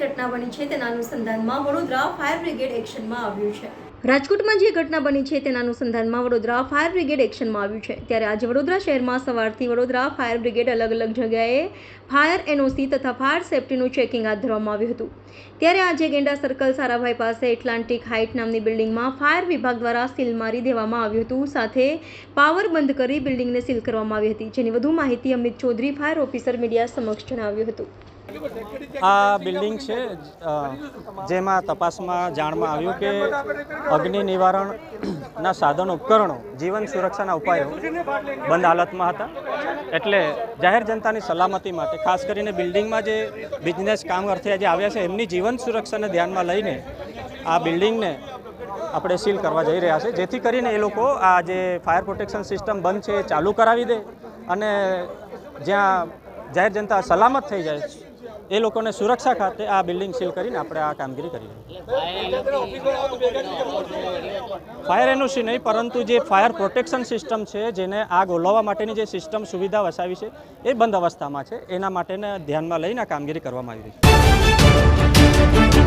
ઘટના બની છે તેના અનુસંધાનમાં વડોદરા ફાયર બ્રિગેડ એક્શનમાં આવ્યું છે. રાજકોટમાં જે ઘટના બની છે તેના અનુસંધાનમાં વડોદરા ફાયર બ્રિગેડ એક્શનમાં આવ્યું છે. ત્યારે આજે વડોદરા શહેરમાં સવારથી વડોદરા ફાયર બ્રિગેડ અલગ અલગ જગ્યાએ ફાયર એનઓસી તથા ફાયર સેફટીનું ચેકિંગ હાથ ધરવામાં આવ્યું હતું. ત્યારે આજે ગેંડા સર્કલ સારાભાઈ પાસે એટલાન્ટિક હાઇટ નામની બિલ્ડિંગમાં ફાયર વિભાગ દ્વારા સીલ મારી દેવામાં આવ્યું હતું. સાથે પાવર બંધ કરી બિલ્ડિંગને સીલ કરવામાં આવી હતી. જેની વધુ માહિતી Amit Chaudhary fire officer media સમક્ષ જણાવ્યું હતું. આ બિલ્ડિંગ છે જેમાં તપાસમાં જાણમાં આવ્યું કે અગ્નિ નિવારણના સાધનો ઉપકરણો જીવન સુરક્ષાના ઉપાયો બંધ હાલતમાં હતા. એટલે જાહેર જનતાની સલામતી માટે, ખાસ કરીને બિલ્ડિંગમાં જે બિઝનેસ કામ અર્થે જે આવ્યા છે, એમની જીવન સુરક્ષાને ધ્યાનમાં લઈને આ બિલ્ડિંગને આપણે સીલ કરવા જઈ રહ્યા છે. જેથી કરીને એ લોકો આ જે ફાયર પ્રોટેક્શન સિસ્ટમ બંધ છે એ ચાલુ કરાવી દે અને જ્યાં જાહેર જનતા સલામત થઈ જાય એ લોકોને સુરક્ષા ખાતે આ બિલ્ડિંગ સીલ કરીને આપણે આ કામગીરી કરી ફાયર એનઓસી નહીં, પરંતુ જે ફાયર પ્રોટેક્શન સિસ્ટમ છે, જેને આગ ઓલવવા માટેની જે સિસ્ટમ સુવિધા વસાવી છે, એ બંધ અવસ્થામાં છે. એના માટેને ધ્યાનમાં લઈને કામગીરી કરવામાં આવી રહી છે.